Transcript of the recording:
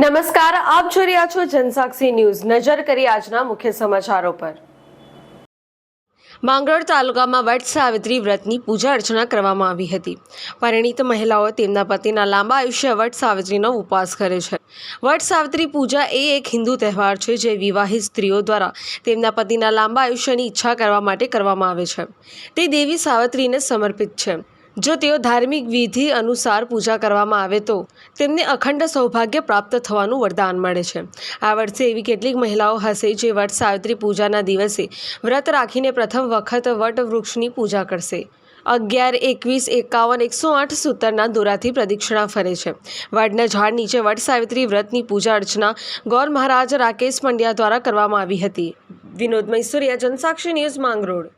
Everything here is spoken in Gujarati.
નમસ્કાર, આપ જોઈ રહ્યા છો જનસાક્ષી ન્યૂઝ. નજર કરી આજના મુખ્ય સમાચારો પર. માંગરોળ તાલુકામાં વટ સાવિત્રી વ્રતની પૂજા અર્ચના કરવામાં આવી હતી. પરિણીત મહિલાઓ તેમના પતિના લાંબા આયુષ્ય વટ સાવિત્રીનો ઉપવાસ કરે છે. વટ સાવિત્રી પૂજા એ એક હિન્દુ તહેવાર છે જે વિવાહિત સ્ત્રીઓ દ્વારા તેમના પતિના લાંબા આયુષ્યની ઈચ્છા કરવા માટે કરવામાં આવે છે. તે દેવી સાવિત્રીને સમર્પિત છે. જો તેઓ ધાર્મિક વિધિ અનુસાર પૂજા કરવામાં આવે તો તેમને અખંડ સૌભાગ્ય પ્રાપ્ત થવાનું વરદાન મળે છે. આ વર્ષે એવી કેટલીક મહિલાઓ હશે જે વટ સાવિત્રી પૂજાના દિવસે વ્રત રાખીને પ્રથમ વખત વટ વૃક્ષની પૂજા કરશે. અગિયાર, એકવીસ, એકાવન, એકસો આઠ સૂતરના દોરાથી પ્રદક્ષિણા ફરે છે. વડના ઝાડ નીચે વટ સાવિત્રી વ્રતની પૂજા અર્ચના ગૌર મહારાજ રાકેશ પંડ્યા દ્વારા કરવામાં આવી હતી. વિનોદ મૈસુરિયા, જનસાક્ષી ન્યૂઝ માંગરોળ.